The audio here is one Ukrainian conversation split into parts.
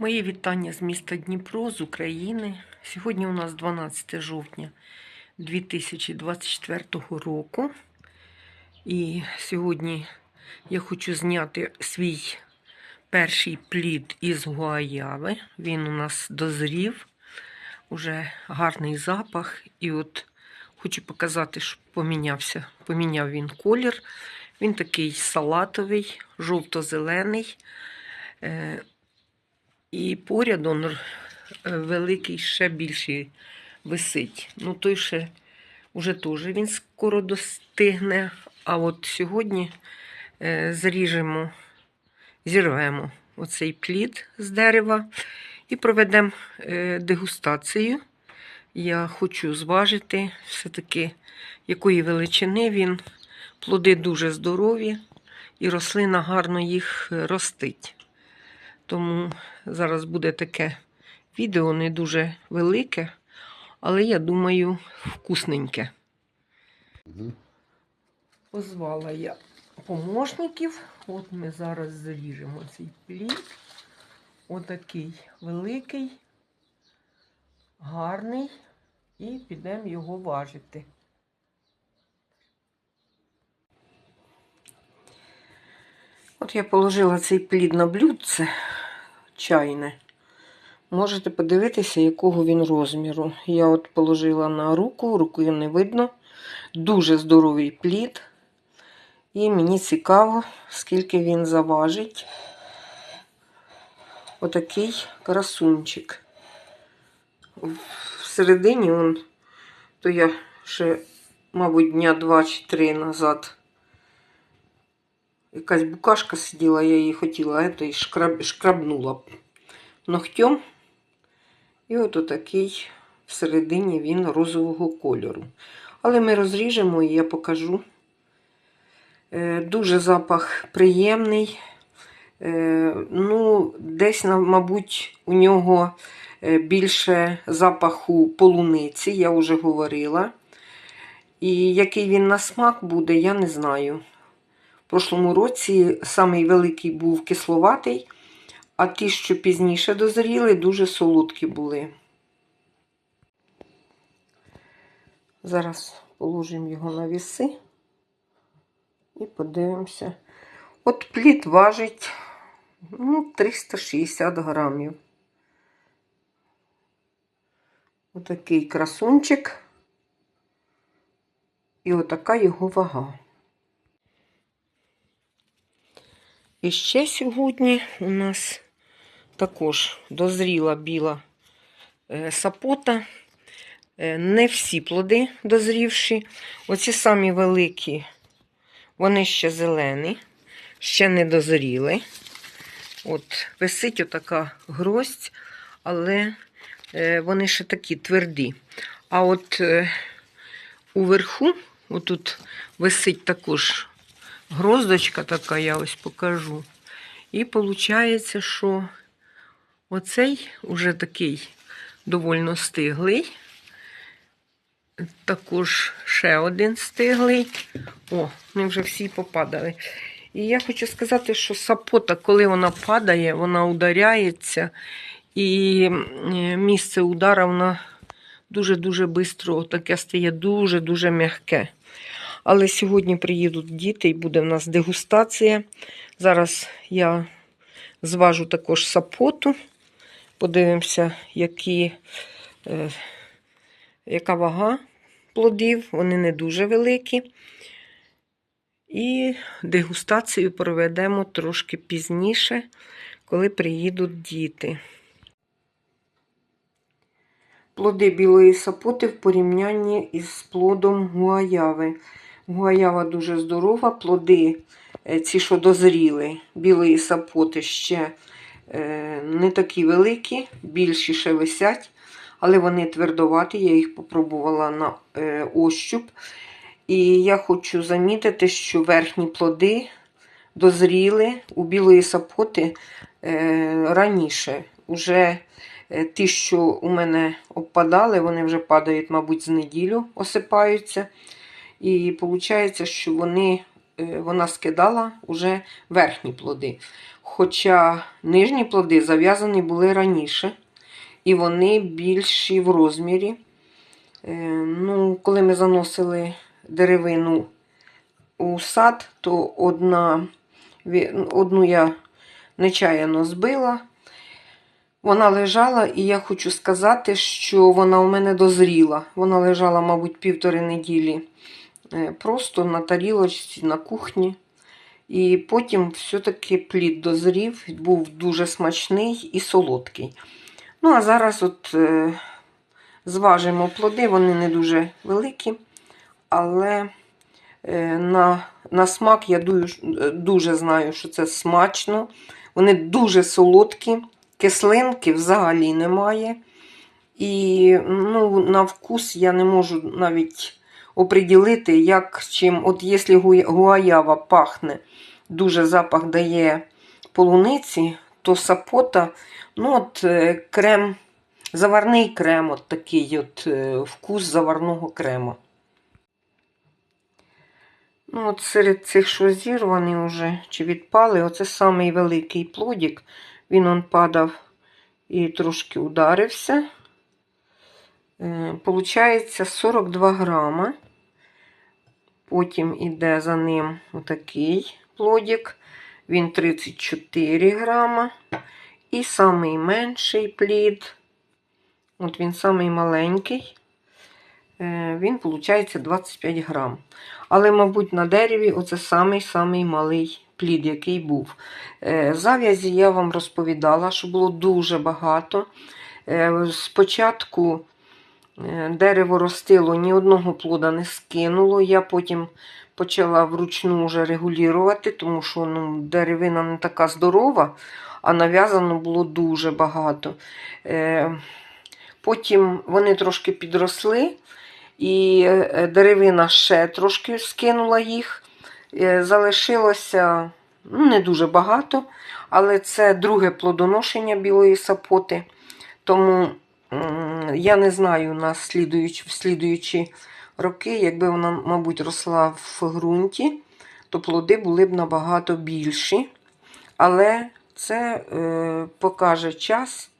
Мої вітання з міста Дніпро, з України. Сьогодні у нас 12 жовтня 2024 року. І сьогодні я хочу зняти свій перший плід із гуаяви. Він у нас дозрів, уже гарний запах. І от хочу показати, що помінявся. Поміняв він колір. Він такий салатовий, жовто-зелений. І поряд он е, великий, ще більший висить. Ну, той ще уже теж він скоро достигне. А от сьогодні е, зріжемо, зірвемо оцей плід з дерева і проведемо е, дегустацію. Я хочу зважити все-таки, якої величини він. Плоди дуже здорові, і рослина гарно їх ростить. Тому зараз буде таке відео не дуже велике, але я думаю, вкусненьке. Позвала я помощників. От ми зараз заріжемо цей плід. Отакий великий, гарний, і підемо його важити. От я положила цей плід на блюдце чайне. Можете подивитися, якого він розміру. Я от положила на руку, руку не видно. Дуже здоровий плід. І мені цікаво, скільки він заважить. Отакий красунчик. Всередині он, то я ще, мабуть, дня два чи три назад. Якась букашка сиділа, я її хотіла, а і шкраб, шкрабнула ногтем. І от отакий всередині він розового кольору. Але ми розріжемо і я покажу. Е, Дуже запах приємний. Е, Ну, десь, мабуть, у нього е, більше запаху полуниці, я вже говорила. І який він на смак буде, я не знаю. В прошлому році самий великий був кисловатий, а ті, що пізніше дозріли, дуже солодкі були. Зараз положимо його на віси і подивимося. От плід важить ну, 360 грамів. Отакий красунчик. І отака його вага. І ще сьогодні у нас також дозріла біла е, сапота. Е, Не всі плоди дозрівші. Оці самі великі, вони ще зелені, ще не дозріли. От, висить отака гроздь, але е, вони ще такі тверді. А от уверху, отут висить також гроздочка така, я ось покажу. І виходить, що оцей уже такий довольно стиглий. Також ще один стиглий. О, вони вже всі попадали. І я хочу сказати, що сапота, коли вона падає, вона ударяється, і місце удара вона дуже-дуже швидко таке стає дуже-дуже м'яке. Але сьогодні приїдуть діти і буде в нас дегустація. Зараз я зважу також сапоту. Подивимося, які, е, яка вага плодів. Вони не дуже великі. І дегустацію проведемо трошки пізніше, коли приїдуть діти. Плоди білої сапоти в порівнянні із плодом гуаяви. Гуаява дуже здорова, плоди, е, ці, що дозріли, білої сапоти ще е, не такі великі, більші ще висять, але вони твердоваті, я їх попробувала на е, ощуп. І я хочу замітити, що верхні плоди дозріли у білої сапоти раніше. Уже ті, що у мене обпадали, вони вже падають, мабуть, з неділю осипаються. І виходить, що вони е, вона скидала вже верхні плоди. Хоча нижні плоди зав'язані були раніше, і вони більші в розмірі. Е, Ну, коли ми заносили деревину у сад, то одна, одну я нечаянно збила. Вона лежала, і я хочу сказати, що вона у мене дозріла. Вона лежала, мабуть, півтори неділі просто на тарілочці на кухні. І потім все-таки плід дозрів, був дуже смачний і солодкий. Ну, а зараз от е, зважимо плоди, вони не дуже великі, але е, на, на смак я дуже знаю, що це смачно. Вони дуже солодкі, кислинки взагалі немає. І ну, на вкус я не можу навіть оприділити, як чим. От якщо гуаява пахне, дуже запах дає полуниці, то сапота, ну от е, крем, заварний крем, от такий от е, вкус заварного крему. Ну, от серед цих, що зірвані вже чи відпали, оце самий великий плодик. Він он падав і трошки ударився. Е, Получається 42 грама. Потім іде за ним отакий плодик. Він 34 грама. І самий менший плід. От він самий маленький. Е, Він, виходить, 25 грам. Але, мабуть, на дереві оце самий-самий малий плід, який був. Е, Зав'язі я вам розповідала, що було дуже багато. Е, Спочатку дерево ростило, ні одного плода не скинуло. Я потім почала вручну вже регулювати, тому що ну, деревина не така здорова, а нав'язано було дуже багато. Е, Потім вони трошки підросли, і е, деревина ще трошки скинула їх. Е, Залишилося ну, не дуже багато, але це друге плодоношення білої сапоти. Тому я не знаю на слідуючі, в слідуючі роки, якби вона, мабуть, росла в ґрунті, то плоди були б набагато більші. Але це е, покаже час.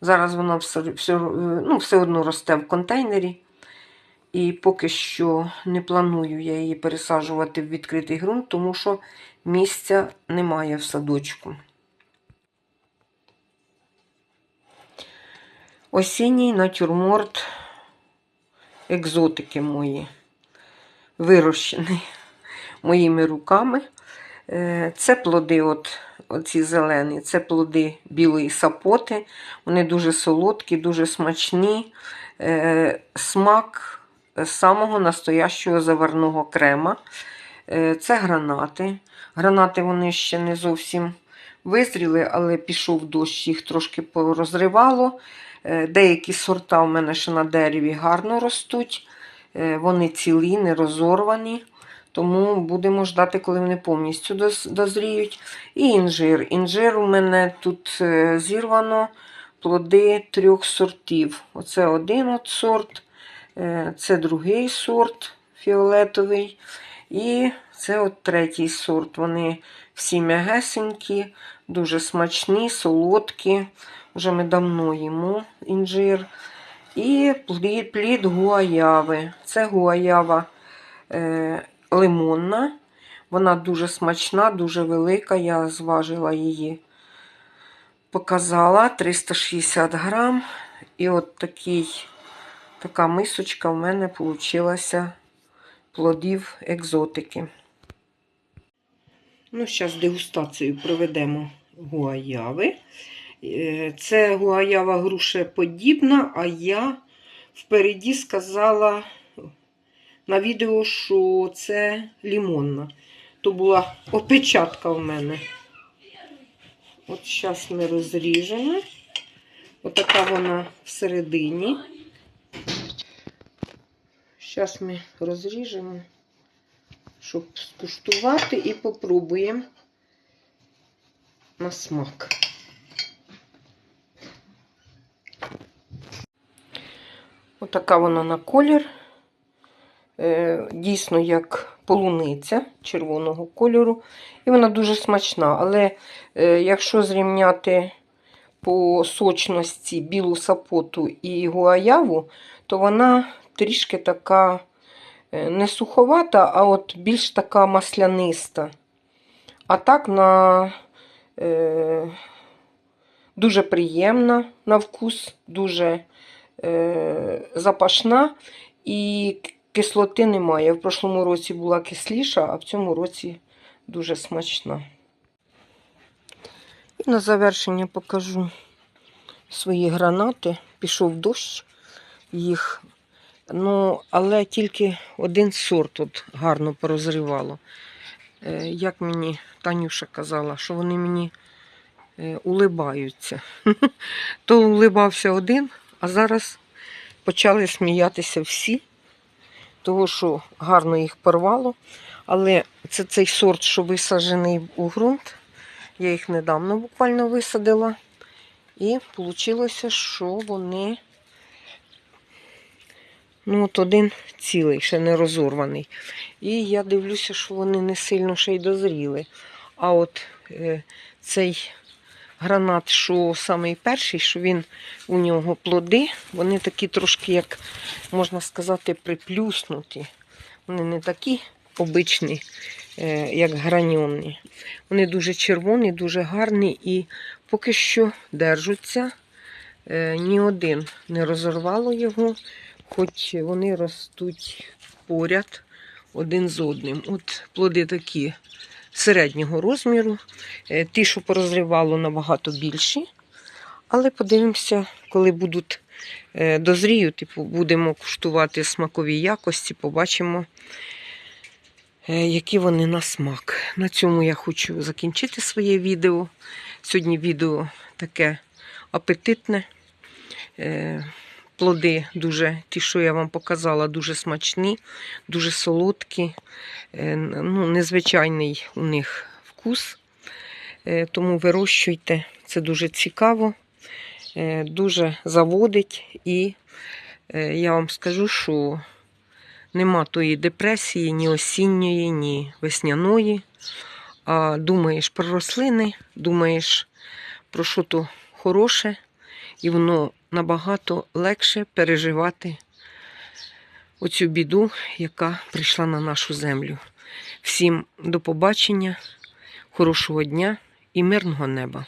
Зараз вона все, все, ну, все одно росте в контейнері. І поки що не планую я її пересаджувати в відкритий ґрунт, тому що місця немає в садочку. Осінній натюрморт екзотики мої, вирощений моїми руками. Е, Це плоди, от, оці зелені, це плоди білої сапоти. Вони дуже солодкі, дуже смачні. Е, Смак самого настоящого заварного крема. Е, Це гранати. Гранати вони ще не зовсім визріли, але пішов дощ, їх трошки порозривало. Е, Деякі сорта в мене ще на дереві гарно ростуть. Е, Вони цілі, не розорвані. Тому будемо ждати, коли вони повністю дозріють. І інжир. Інжир у мене тут е, зірвано плоди трьох сортів. Оце один от сорт, це другий сорт фіолетовий. І це от третій сорт. Вони всі м'ягесенькі, дуже смачні, солодкі. Вже ми давно їмо інжир. І плід, плід гуаяви. Це гуаява е, лимонна. Вона дуже смачна, дуже велика. Я зважила її, показала 360 грам. І от такий, така мисочка в мене вийшла плодів екзотики. Ну, зараз дегустацію проведемо гуаяви. Це гуаява грушеподібна, а я впереді сказала на відео, що це лімонна. То була опечатка в мене. От зараз ми розріжемо. Отака вона всередині. Зараз ми розріжемо, щоб скуштувати і попробуємо на смак. Отака вона на колір. Е, Дійсно, як полуниця червоного кольору. І вона дуже смачна. Але е, якщо зрівняти по сочності білу сапоту і гуаяву, то вона трішки така е, не суховата, а от більш така масляниста. А так на е, дуже приємна на вкус, дуже запашна і кислоти немає. В прошлому році була кисліша, а в цьому році дуже смачна. І на завершення покажу свої гранати. Пішов дощ їх. Ну, але тільки один сорт тут гарно порозривало. Е, Як мені Танюша казала, що вони мені е, улибаються. То улибався один, а зараз почали сміятися всі, того, що гарно їх порвало. Але це цей сорт, що висаджений у ґрунт. Я їх недавно буквально висадила. І вийшло, що вони. Ну, от один цілий, ще не розорваний. І я дивлюся, що вони не сильно ще й дозріли. А от е, цей гранат, що самий перший, що він у нього плоди, вони такі трошки, як можна сказати, приплюснуті. Вони не такі обичні, е, як граньонні. Вони дуже червоні, дуже гарні і поки що держаться. Е, Ні один не розорвало його, хоч вони ростуть поряд один з одним. От плоди такі середнього розміру. Е, Ті, що порозривало, набагато більші. Але подивимося, коли будуть е, дозріють, типу, будемо куштувати смакові якості, побачимо, е, які вони на смак. На цьому я хочу закінчити своє відео. Сьогодні відео таке апетитне. Плоди дуже, ті, що я вам показала, дуже смачні, дуже солодкі. Е, Ну, незвичайний у них вкус. Е, Тому вирощуйте, це дуже цікаво, е, дуже заводить. І я вам скажу, що нема тої депресії, ні осінньої, ні весняної. А думаєш про рослини, думаєш про що то хороше, і воно набагато легше переживати оцю біду, яка прийшла на нашу землю. Всім до побачення, хорошого дня і мирного неба!